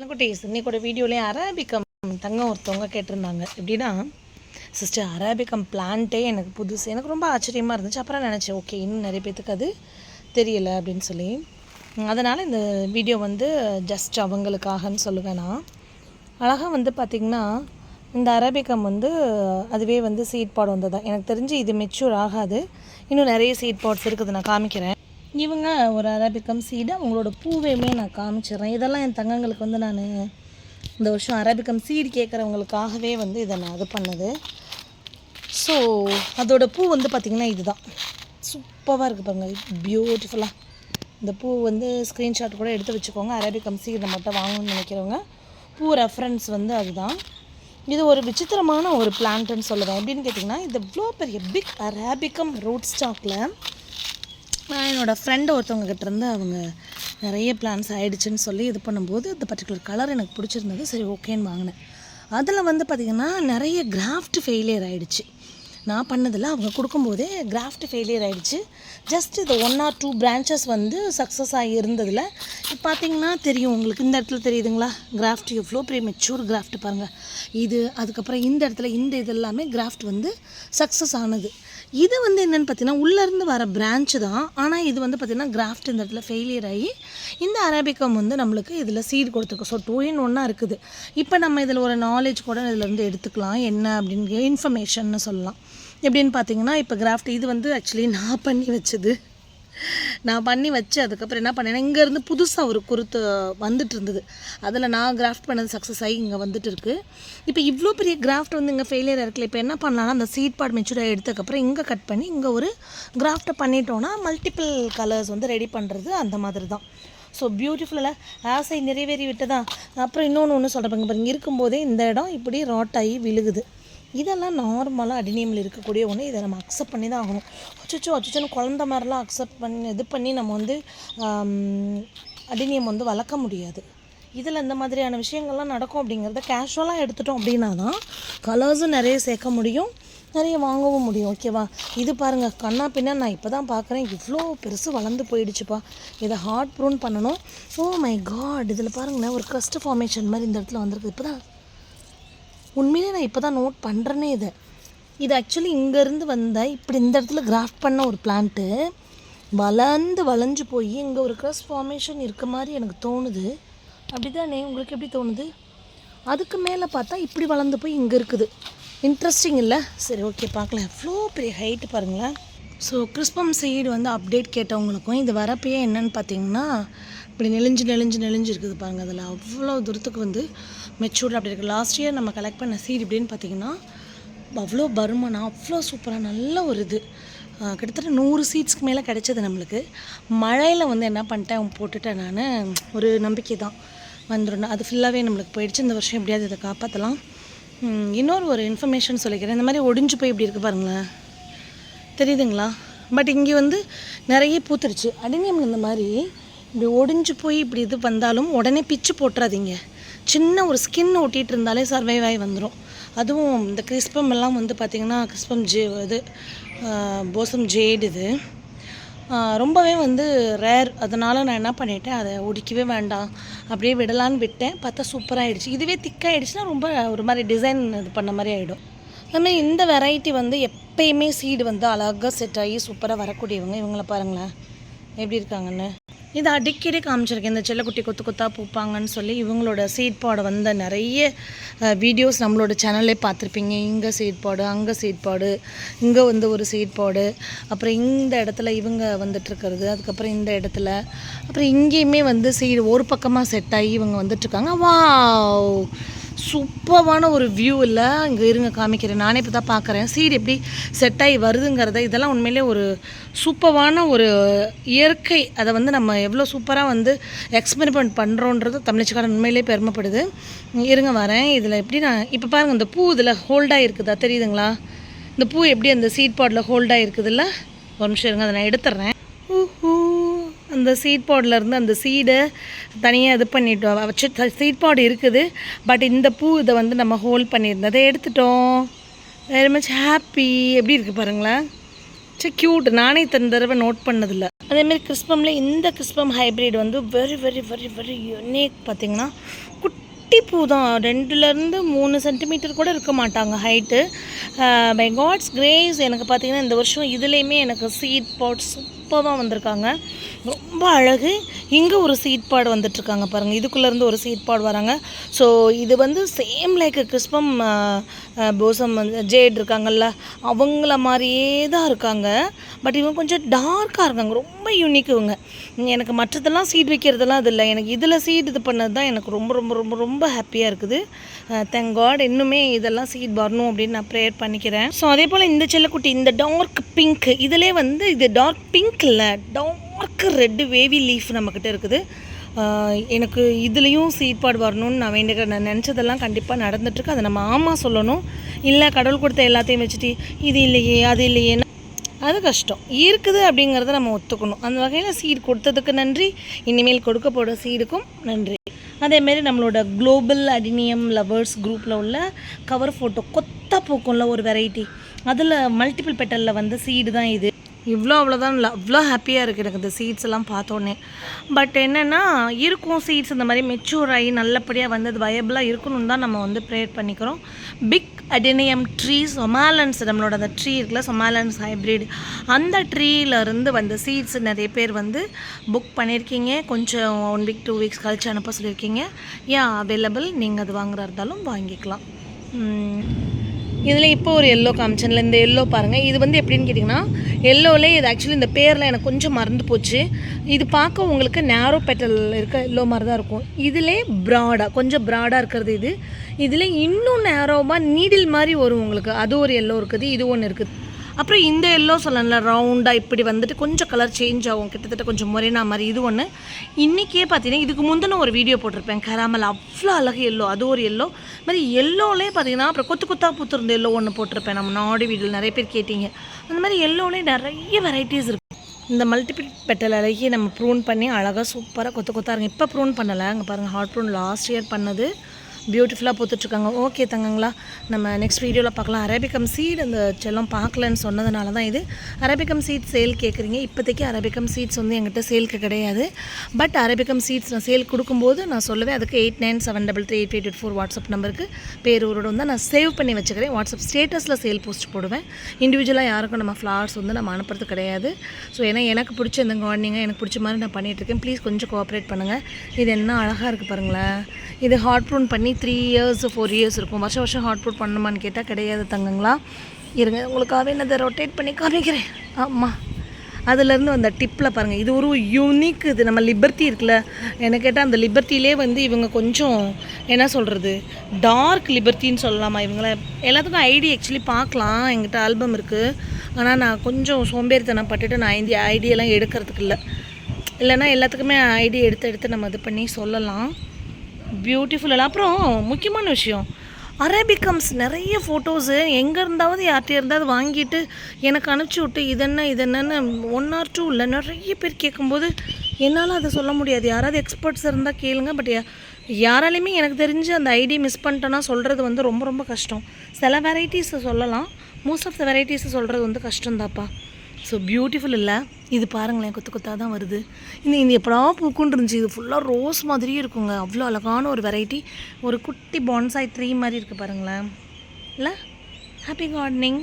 குட்டீஸ் இன்னைக்கூட வீடியோலேயே அரேபிக்கம் தங்கம் ஒருத்தவங்க கேட்டிருந்தாங்க. எப்படின்னா சிஸ்டர் அரேபிக்கம் பிளான்ட்டே எனக்கு புதுசு எனக்கு ரொம்ப ஆச்சரியமாக இருந்துச்சு. அப்புறம் நினச்சேன் ஓகே இன்னும் நிறைய பேத்துக்கு அது தெரியலை அப்படின்னு சொல்லி. அதனால் இந்த வீடியோ வந்து ஜஸ்ட் அவங்களுக்காகன்னு சொல்லுவேன் நான். அழகாக வந்து பார்த்திங்கன்னா இந்த அரேபிக்கம் வந்து அதுவே வந்து சீட் பாட் வந்ததா. எனக்கு தெரிஞ்சு இது மெச்சூர் ஆகாது. இன்னும் நிறைய சீட் பாட்ஸ் இருக்குது நான் காமிக்கிறேன். இவங்க ஒரு அரபிக்கம் சீடு அவங்களோட பூவையுமே நான் காமிச்சிடுறேன். இதெல்லாம் என் தங்கங்களுக்கு வந்து நான் இந்த வருஷம் அரபிக்கம் சீடு கேட்குறவங்களுக்காகவே வந்து இதை நான் இது பண்ணது. ஸோ அதோட பூ வந்து பார்த்திங்கன்னா இதுதான். சூப்பராக இருக்குது பாருங்கள் பியூட்டிஃபுல்லாக இந்த பூ வந்து ஸ்க்ரீன்ஷாட் கூட எடுத்து வச்சுக்கோங்க. அரபிக்கம் சீடு மட்டும் வாங்கணும்னு நினைக்கிறவங்க பூ ரெஃபரன்ஸ் வந்து அதுதான். இது ஒரு விசித்திரமான ஒரு பிளான்ட்டுன்னு சொல்லுவேன். எப்படின்னு கேட்டிங்கன்னா இந்த இவ்வளோ பெரிய பிக் அரேபிக்கம் ரூட் ஸ்டாக்கில் நான் என்னோடய ஃப்ரெண்டு ஒருத்தவங்ககிட்ட இருந்து அவங்க நிறைய பிளான்ஸ் ஆகிடுச்சின்னு சொல்லி இது பண்ணும்போது இந்த பர்டிகுலர் கலர் எனக்கு பிடிச்சிருந்தது. சரி ஓகேன்னு வாங்கினேன். அதில் வந்து பார்த்திங்கன்னா நிறைய கிராஃப்ட் ஃபெயிலியர் ஆகிடுச்சு நான் பண்ணதில் அவங்க கொடுக்கும்போதே கிராஃப்ட் ஃபெயிலியர் ஆகிடுச்சு ஜஸ்ட் இது ஒன் ஆர் டூ பிரான்ச்சஸ் வந்து சக்ஸஸ் ஆகி இருந்ததில். இப்போ பார்த்தீங்கன்னா தெரியும் உங்களுக்கு. இந்த இடத்துல தெரியுதுங்களா? கிராஃப்ட் எவ்வளோ பெரிய மெச்சூர் கிராஃப்ட் பாருங்கள் இது அதுக்கப்புறம் இந்த இடத்துல இந்த இது எல்லாமே கிராஃப்ட் வந்து சக்ஸஸ் ஆனது. இது வந்து என்னென்னு பார்த்தீங்கன்னா உள்ளேருந்து வர பிரான்ச்சு தான். ஆனால் இது வந்து பார்த்திங்கன்னா கிராஃப்ட் இந்த இடத்துல ஃபெயிலியர் ஆகி இந்த அரேபிக்கம் வந்து நம்மளுக்கு இதில் சீட் கொடுத்துருக்கோம் ஸோ டூ இன் ஒன்னாக இருக்குது. இப்போ நம்ம இதில் ஒரு நாலேஜ் கூட இதிலேருந்து எடுத்துக்கலாம். என்ன அப்படின்னு இன்ஃபர்மேஷன்னு சொல்லலாம். எப்படின்னு பார்த்தீங்கன்னா இப்போ கிராஃப்ட் இது வந்து ஆக்சுவலி நான் பண்ணி வச்சது. நான் பண்ணி வச்சு அதுக்கப்புறம் என்ன பண்ணேன்னா இங்கேருந்து புதுசாக ஒரு குருத்து வந்துட்டு இருந்தது அதில் நான் கிராஃப்ட் பண்ணது சக்ஸஸ் ஆகி இங்கே வந்துட்டு இருக்கு இப்போ இவ்வளோ பெரிய கிராஃப்ட் வந்து இங்கே ஃபெயிலியர் இருக்குல்ல இப்போ என்ன பண்ணலாம்னா அந்த சீட் பாட் மெச்சூராக எடுத்ததுக்கப்புறம் இங்கே கட் பண்ணி இங்கே ஒரு கிராஃப்ட்டை பண்ணிட்டோன்னா மல்டிபிள் கலர்ஸ் வந்து ரெடி பண்ணுறது அந்த மாதிரி தான். ஸோ பியூட்டிஃபுல்லாக ஆசை நிறைவேறி விட்டதா அப்புறம் இன்னொன்று ஒன்று சொல்கிறேன் பாருங்க. இருக்கும்போதே இந்த இடம் இப்படி ராட் ஆகி விழுகுது. இதெல்லாம் நார்மலாக அடிநியமில் இருக்கக்கூடிய ஒன்று இதை நம்ம அக்செப்ட் பண்ணி தான் ஆகணும். அச்சோ அச்சோன்னு குழந்த மாதிரிலாம் அக்செப்ட் பண்ணி இது பண்ணி நம்ம வந்து அடிநியம் வந்து வளர்க்க முடியாது. இதில் இந்த மாதிரியான விஷயங்கள்லாம் நடக்கும் அப்படிங்கிறத கேஷுவலாக எடுத்துட்டோம் அப்படின்னா தான் கலர்ஸும் நிறைய சேர்க்க முடியும் நிறைய வாங்கவும் முடியும் ஓகேவா இது பாருங்கள் கண்ணா பின்னா நான் இப்போ தான் பார்க்குறேன் இவ்வளோ பெருசு வளர்ந்து போயிடுச்சுப்பா. இதை ஹார்ட் ப்ரூன் பண்ணணும். ஓ மை காட் இதில் பாருங்களேன் ஒரு க்ரஸ்ட் ஃபார்மேஷன் மாதிரி இந்த இடத்துல வந்திருக்கு. இப்போ தான் உண்மையிலே நான் இப்போ தான் நோட் பண்ணுறேனே இதை. இது ஆக்சுவலி இங்கேருந்து வந்த இப்படி இந்த இடத்துல கிராஃப்ட் பண்ண ஒரு பிளான்ட்டு வளர்ந்து வளைஞ்சு போய் இங்கே ஒரு க்ரஸ் ஃபார்மேஷன் இருக்க மாதிரி எனக்கு தோணுது. அப்படி தானே உங்களுக்கு எப்படி தோணுது? அதுக்கு மேலே பார்த்தா இப்படி வளர்ந்து போய் இங்கே இருக்குது. இன்ட்ரெஸ்டிங் இல்லை? சரி ஓகே பார்க்கலாம். எவ்வளோ பெரிய ஹைட்டு பாருங்களேன். ஸோ கிறிஸ்பம் சைடு வந்து அப்டேட் கேட்டவங்களுக்கும் இது வரப்பையே என்னன்னு பார்த்தீங்கன்னா இப்படி நெளிஞ்சு நெளிஞ்சு நெளிஞ்சு இருக்குது பாருங்கள் அதில் அவ்வளோ தூரத்துக்கு வந்து மெச்சூர்ட் அப்படி இருக்குது லாஸ்ட் இயர் நம்ம கலெக்ட் பண்ண சீட் இப்படின்னு பார்த்தீங்கன்னா அவ்வளோ பருமனா அவ்வளோ சூப்பராக நல்ல ஒரு இது. கிட்டத்தட்ட நூறு சீட்ஸ்க்கு மேலே கிடைச்சது நம்மளுக்கு. மழையில் வந்து என்ன பண்ணிட்டேன் போட்டுட்டேன் நான். ஒரு நம்பிக்கை தான் வந்துடணும் அது ஃபுல்லாகவே நம்மளுக்கு போயிடுச்சு. இந்த வருஷம் எப்படியாவது இதை காப்பாற்றலாம் இன்னொரு ஒரு இன்ஃபர்மேஷன் சொல்லிக்கிறேன். இந்த மாதிரி ஒடிஞ்சு போய் இப்படி இருக்குது பாருங்களேன். தெரியுதுங்களா? பட் இங்கே வந்து நிறைய பூத்துருச்சு. அடினியம் இந்த மாதிரி இப்படி ஒடிஞ்சு போய் இப்படி இது வந்தாலும் உடனே பிச்சு போட்டுறாதீங்க. சின்ன ஒரு ஸ்கின் ஒட்டிகிட்டு இருந்தாலே சர்வைவ் ஆகி வந்துடும் அதுவும் இந்த கிறிஸ்பம் எல்லாம் வந்து பார்த்திங்கன்னா கிறிஸ்பம் ஜே இது போசம் ஜேடு இது. ரொம்பவே வந்து ரேர் அதனால் நான் என்ன பண்ணிட்டேன் அதை ஒடிக்கவே வேண்டாம். அப்படியே விடலான்னு விட்டேன். பார்த்தா சூப்பராகிடுச்சு இதுவே திக்காகிடுச்சுன்னா ரொம்ப ஒரு மாதிரி டிசைன் இது பண்ண மாதிரி ஆகிடும் அதுமாதிரி இந்த வெரைட்டி வந்து எப்பயுமே சீடு வந்து அழகாக செட் ஆகி சூப்பராக வரக்கூடியவங்க. இவங்கள பாருங்களேன். எப்படி இருக்காங்கன்னு. இது அடிக்கடி காமிச்சிருக்கேன். இந்த செல்லக்குட்டி கொத்து கொத்தாக பூப்பாங்கன்னு சொல்லி இவங்களோட சீட் பாடு வந்த நிறைய வீடியோஸ் நம்மளோட சேனல்லே பார்த்துருப்பீங்க. இங்கே சீட் பாடு அங்கே சீட் பாடு இங்கே வந்து ஒரு சீட் பாடு அப்புறம் இந்த இடத்துல இவங்க வந்துட்டுருக்கிறது அதுக்கப்புறம் இந்த இடத்துல அப்புறம் இங்கேயுமே வந்து சீடு ஒரு பக்கமாக செட் ஆகி இவங்க வந்துட்டுருக்காங்க வாவ் சூப்பரான ஒரு வியூ இல்லை இங்கே இருங்க காமிக்கிறேன். நானே இப்போ தான் பார்க்குறேன் சீடு எப்படி செட் ஆகி வருதுங்கிறத இதெல்லாம் உண்மையிலே ஒரு சூப்பரான ஒரு இயற்கை. அதை வந்து நம்ம எவ்வளோ சூப்பராக வந்து எக்ஸ்பெரிமெண்ட் பண்ணுறோன்றது தமிழ்ச்சிக்காரன் உண்மையிலே பெருமைப்படுது. இருங்க வரேன். இதில் எப்படி நான் இப்போ பாருங்கள் இந்த பூ இதில் ஹோல்டாக இருக்குதா தெரியுதுங்களா? இந்த பூ எப்படி அந்த சீட் பாட்டில் ஹோல்டாக இருக்குதுல்ல ஒரு நிமிஷம் இருங்க அதை நான் எடுத்துட்றேன் அந்த சீட் பாட்லேருந்து அந்த சீடை தனியாக இது பண்ணிட்டோம். வச்சு சீட் பாடு இருக்குது. பட் இந்த பூ இதை வந்து நம்ம ஹோல்ட் பண்ணியிருந்தோம் அதை எடுத்துட்டோம். வெரி மச் ஹாப்பி எப்படி இருக்குது பாருங்களேன். சரி க்யூட் நானே இத்தனை தடவை நோட் பண்ணதில்ல. அதேமாரி கிறிஸ்பமில் இந்த கிறிஸ்பம் ஹைப்ரிட் வந்து very very very very unique பார்த்தீங்கன்னா குட்டி பூ தான். ரெண்டுலேருந்து மூணு சென்டிமீட்டர் கூட இருக்க மாட்டாங்க ஹைட்டு பை காட்ஸ் கிரேஸ் எனக்கு பார்த்தீங்கன்னா இந்த வருஷம் இதுலேயுமே எனக்கு சீட் பாட் சூப்பராக வந்திருக்காங்க. ரொம்ப அழகு. இங்கே ஒரு சீட் பாடு வந்துட்டுருக்காங்க பாருங்கள் இதுக்குள்ளேருந்து ஒரு சீட் பாடு வராங்க. ஸோ இது வந்து சேம் லைக் கிறிஸ்பம் போசம் வந்து ஜேட் இருக்காங்கல்ல அவங்கள மாதிரியே தான் இருக்காங்க. பட் இவங்க கொஞ்சம் டார்க்காக இருக்காங்க. ரொம்ப யூனிக் இவங்க. எனக்கு மற்றதெல்லாம் சீட் வைக்கிறதெல்லாம் அது இல்லை. எனக்கு இதில் சீட் இது பண்ணது தான் எனக்கு ரொம்ப ரொம்ப ரொம்ப ரொம்ப ஹாப்பியாக இருக்குது. தேங்க் காட் இன்னுமே இதெல்லாம் சீட் வரணும் அப்படின்னு நான் ப்ரேயர் பண்ணிக்கிறேன். ஸோ அதே போல் இந்த செல்லக்குட்டி இந்த டார்க் பிங்க் இதிலே வந்து இது டார்க் பிங்க் இல்லை டார்க் ரெட்டு வேவி லீஃப் நம்மக்கிட்ட இருக்குது. எனக்கு இதுலேயும் சீட்பாடு வரணும்னு நான் வேண்டிய நான் நினச்சதெல்லாம் கண்டிப்பாக நடந்துட்டுருக்கு. அதை நம்ம ஆமாம் சொல்லணும். இல்லை கடவுள் கொடுத்த எல்லாத்தையும் வச்சுட்டு இது இல்லையே அது இல்லையே அது கஷ்டம். இருக்குது அப்படிங்கிறத நம்ம ஒத்துக்கணும். அந்த வகையில் சீட் கொடுத்ததுக்கு நன்றி. இனிமேல் கொடுக்க போகிற சீடுக்கும் நன்றி அதேமாரி நம்மளோட குளோபல் அடினியம் லவர்ஸ் குரூப்பில் உள்ள கவர் ஃபோட்டோ கொத்தா பூக்கும்ல ஒரு வெரைட்டி அதில் மல்டிபிள் பெட்டலில் வந்து சீடு தான் இது. இவ்வளோ அவ்வளோதான் இல்லை அவ்வளோ ஹாப்பியாக இருக்குது எனக்கு இந்த சீட்ஸ் எல்லாம் பார்த்தோன்னே. பட் என்னென்னா இருக்கும் சீட்ஸ் இந்த மாதிரி மெச்சூர் ஆகி நல்லபடியாக வந்து அது வயபிளாக இருக்கணும்னு தான் நம்ம வந்து ப்ரேயர் பண்ணிக்கிறோம். பிக் அடெனியம் ட்ரீ சொமாலன்ஸ் நம்மளோட அந்த ட்ரீ இருக்குல்ல சொமாலன்ஸ் ஹைப்ரிட் அந்த ட்ரீலேருந்து வந்த சீட்ஸ் நிறைய பேர் வந்து புக் பண்ணியிருக்கீங்க. கொஞ்சம் ஒன் வீக் டூ வீக்ஸ் கழிச்சு அனுப்ப சொல்லியிருக்கீங்க. ஏன் அவைலபிள் நீங்கள் அது வாங்குறா இருந்தாலும் வாங்கிக்கலாம். இதில் இப்போ ஒரு எல்லோ காமிச்சனில் இந்த எல்லோ பாருங்கள் இது வந்து எப்படின்னு கேட்டிங்கன்னா எல்லோவில் இது ஆக்சுவலி இந்த பேரில் எனக்கு கொஞ்சம் மறந்து போச்சு. இது பார்க்க உங்களுக்கு நேரோ பெட்டல் இருக்க எல்லோ மாதிரி தான் இருக்கும். இதிலே ப்ராடாக கொஞ்சம் ப்ராடாக இருக்கிறது இது. இதில் இன்னும் நேரோவாக நீடில் மாதிரி வரும் உங்களுக்கு. அது ஒரு எல்லோ இருக்குது இது ஒன்று இருக்குது. அப்புறம் இந்த எல்லோ சொல்லல ரவுண்டாக இப்படி வந்துட்டு கொஞ்சம் கலர் சேஞ்ச் ஆகும். கிட்டத்தட்ட கொஞ்சம் முறைனா மாதிரி. இது ஒன்று இன்றைக்கே பார்த்தீங்கன்னா இதுக்கு முந்தின ஒரு வீடியோ போட்டிருப்பேன். கராமல் அவ்வளோ அழகு எல்லோ அது ஒரு எல்லோ மாதிரி எல்லோலே பார்த்தீங்கன்னா அப்புறம் கொத்து கொத்தாக பூத்திருந்த எல்லோ ஒன்று போட்டிருப்பேன். நம்ம நாடி வீடியோவில் நிறைய பேர் கேட்டீங்க. அந்த மாதிரி எல்லோலே நிறைய வெரைட்டிஸ் இருக்குது இந்த மல்டிபிள் பெட்டல் அழகி நம்ம ப்ரூன் பண்ணி அழகாக சூப்பராக கொத்து கொத்தாருங்க இப்போ ப்ரூன் பண்ணலை. அங்கே பாருங்கள் ஹார்ட் ப்ரூன் லாஸ்ட் இயர் பண்ணது. பியூட்டிஃபுல்லாக பூத்துட்ருக்காங்க. ஓகே தங்கங்களா நம்ம நெக்ஸ்ட் வீடியோவில் பார்க்கலாம். அரேபிகம் சீட் அந்த செல்லம் பார்க்கலன்னு சொன்னதுனால தான் இது. அரேபிகம் சீட் சேல் கேட்குறீங்க இப்போதைக்கு அரேபிகம் சீட்ஸ் வந்து எங்கிட்ட சேலுக்கு கிடையாது. பட் அரேபிகம் சீட்ஸ் நான் சேல் கொடுக்கும்போது நான் சொல்லுவேன் அதுக்கு eight nine seven double three eight eight eight four WhatsApp நம்பருக்கு பேர் ஊரோட வந்து நான் சேவ் பண்ணி வச்சுக்கிறேன். வாட்ஸ்அப் ஸ்டேட்டஸில் சேல் போஸ்ட் போடுவேன். இண்டிவிஜுவலாக யாருக்கும் நம்ம ஃப்ளவர்ஸ் வந்து நம்ம அனுப்புறது கிடையாது. ஸோ ஏன்னா எனக்கு பிடிச்ச இந்த கார்டனிங்காக எனக்கு பிடிச்ச மாதிரி நான் பண்ணிகிட்ருக்கேன் ப்ளீஸ் கொஞ்சம் கோஆப்ரேட் பண்ணுங்கள் இது என்ன அழகாக இருக்குது பாருங்களேன். இது ஹாட் ப்ரூன் பண்ணி த்ரீ இயர்ஸ் ஃபோர் இயர்ஸ் இருக்கும். வருஷம் வருஷம் ஹாட் ப்ரூன் பண்ணுமான்னு கேட்டால் கிடையாது தங்கங்களா? இருங்க உங்களுக்காகவே நான் இதை ரொட்டேட் பண்ணி காமிக்கிறேன். ஆமாம் அதுலேருந்து அந்த டிப்பில் பாருங்கள் இது ஒரு யூனிக் இது. நம்ம லிபர்த்தி இருக்குல்ல. என்ன கேட்டால் அந்த லிபர்த்தியிலே வந்து இவங்க கொஞ்சம் என்ன சொல்கிறது டார்க் லிபர்த்தின்னு சொல்லலாமா இவங்கள? எல்லாத்துக்கும் ஐடி ஆக்சுவலி பார்க்கலாம். எங்கிட்ட ஆல்பம் இருக்குது ஆனால் நான் கொஞ்சம் சோம்பேறித்தனம் பட்டுட்டு நான் இந்த ஐடியெல்லாம் எடுக்கிறதுக்கு இல்லை. இல்லைன்னா எல்லாத்துக்குமே ஐடி எடுத்து எடுத்து நம்ம இது பண்ணி சொல்லலாம். பியூட்டிஃபுல் அப்புறம் முக்கியமான விஷயம் அரேபிகம்ஸ் நிறைய ஃபோட்டோஸு எங்கே இருந்தாவது யார்கிட்ட இருந்தாவது வாங்கிட்டு எனக்கு அனுப்பிச்சி விட்டு இதென்ன இதென்னு ஒன் ஆர் டூ இல்லை நிறைய பேர் கேட்கும்போது என்னால் அதை சொல்ல முடியாது. யாராவது எக்ஸ்பர்ட்ஸ் இருந்தால் கேளுங்க பட் யாராலையுமே எனக்கு தெரிஞ்சு அந்த ஐடி மிஸ் பண்ணிட்டேன்னா சொல்கிறது வந்து ரொம்ப ரொம்ப கஷ்டம். சில வெரைட்டிஸை சொல்லலாம். மோஸ்ட் ஆஃப் த வெரைட்டிஸை சொல்கிறது வந்து கஷ்டம்தாப்பா ஸோ பியூட்டிஃபுல் இல்லை. இது பாருங்களேன் கொத்து கொத்தாக தான் வருது. இந்த இந்த எப்படா பூக்குன்னு இருந்துச்சு இது ஃபுல்லாக ரோஸ் மாதிரியே இருக்குங்க. அவ்வளோ அழகான ஒரு வெரைட்டி ஒரு குட்டி பான்சாய் ட்ரீ மாதிரி இருக்குது பாருங்களேன். இல்லை? Happy gardening